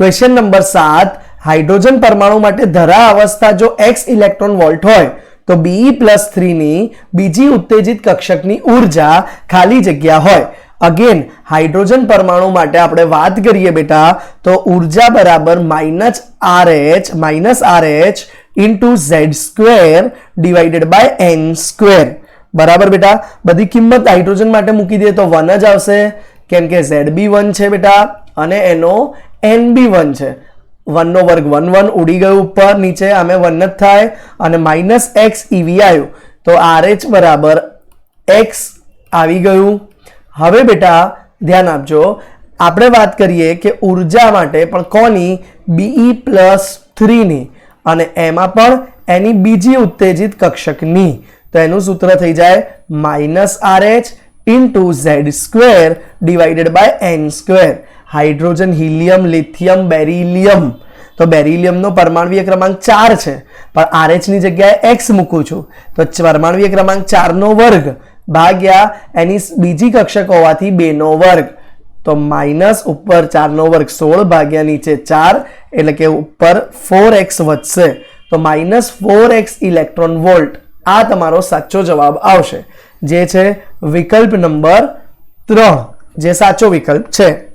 Question number સાત hydrogen પરમાણુ માટે ધરા અવસ્થા જો એક્સ ઇલેક્ટ્રોન વોલ્ટ હોય, તો બીઈ પ્લસ થ્રીની બીજી ઉત્તેજિત કક્ષકની ઊર્જા ખાલી જગ્યા હોય. અગેન હાઇડ્રોજન પરમાણુ માટે આપણે વાત કરીએ બેટા, તો ઊર્જા બરાબર minus R H minus R H into Z square divided by N square બરાબર બેટા? બધી કિંમત હાઇડ્રોજન માટે મૂકી દઈએ તો વન જ આવશે. કેમ કે ઝેડ બી વન છે બેટા, અને એનો એન બી વન છે. વનનો વર્ગ વન વન ઉડી ગયું ઉપર, નીચે અમે વન જ થાય અને માઇનસ એક્સ ઈવી આવ્યું. તો આર એચ બરાબર એક્સ આવી ગયું. હવે બેટા, ધ્યાન આપજો. આપણે વાત કરીએ કે ઊર્જા માટે પણ કોની? બીઈ પ્લસ થ્રીની અને એમાં પણ એની બીજી ઉત્તેજિત કક્ષકની. તો એનું સૂત્ર થઈ જાય minus R H into Z square divided by N square hydrogen, helium, lithium, beryllium. તો બેરિલિયમનો પરમાણવીય ક્રમાંક ચાર છે. પણ આરએચની જગ્યાએ એક્સ મૂકું છું. તો પરમાણવીય ક્રમાંક ચારનો વર્ગ ભાગ્યા એની બીજી કક્ષક હોવાથી બેનો વર્ગ. તો માઇનસ ઉપર ચારનો વર્ગ સોળ ભાગ્યા નીચે ચાર, એટલે કે ઉપર ફોર એક્સ વધશે. તો minus four X electron volt. આ તમારો સાચો જવાબ આવશે. જે છે વિકલ્પ નંબર ત્રણ. જે સાચો વિકલ્પ છે.